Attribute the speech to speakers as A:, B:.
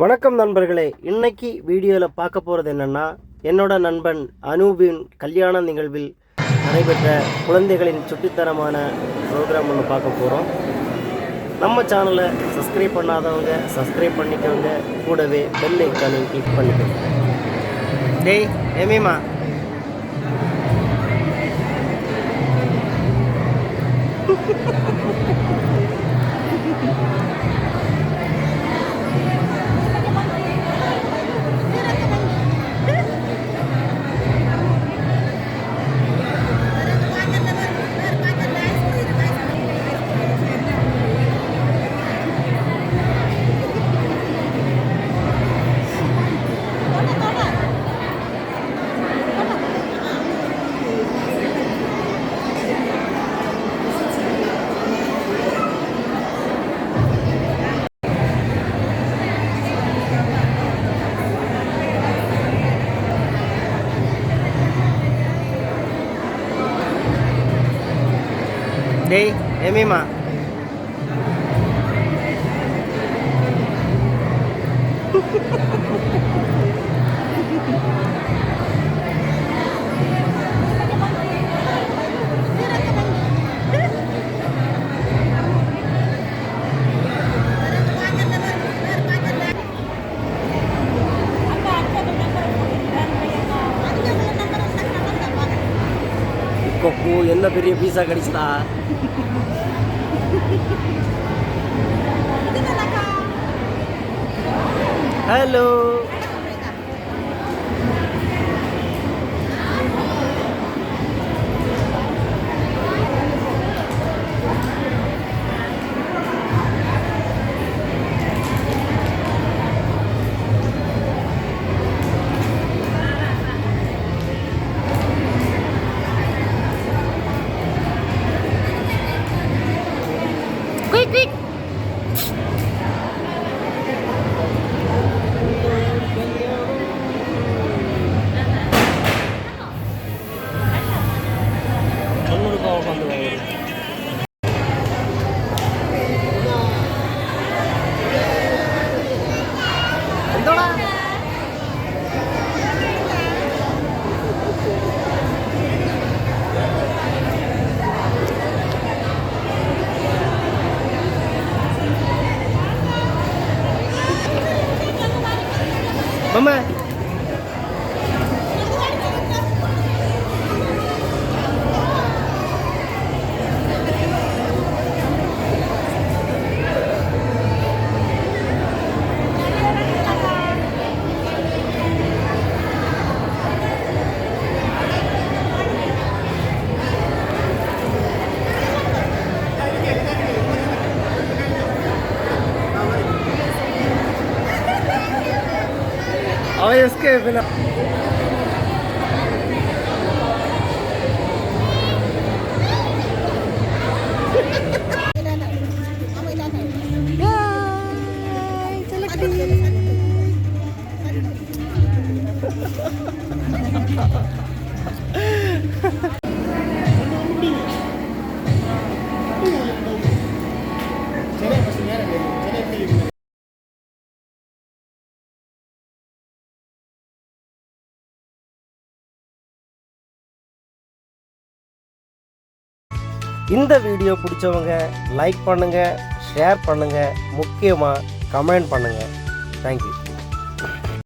A: வணக்கம் நண்பர்களே இன்னைக்கு வீடியோவில் பார்க்க போகிறது என்னென்னா என்னோட நண்பன் அனூபின் கல்யாண நிகழ்வில் நடைபெற்ற குழந்தைகளின் சுட்டித்தரமான ப்ரோக்ராம் ஒன்று பார்க்க போகிறோம் நம்ம சேனலை சப்ஸ்கிரைப் பண்ணாதவங்க சப்ஸ்கிரைப் பண்ணிக்கவங்க கூடவே பெல் ஐக்கானையும் கிளிக் பண்ணிக்கோங்க டேய் day eh Mima கொக்கு என்ன பெரிய pizza கடிச்சதா? Hello Đúng? Ay, eske falan. Yay! Talagang. இந்த வீடியோ பிடிச்சவங்க லைக் பண்ணுங்கள் ஷேர் பண்ணுங்கள் முக்கியமாக கமெண்ட் பண்ணுங்கள் தேங்க்யூ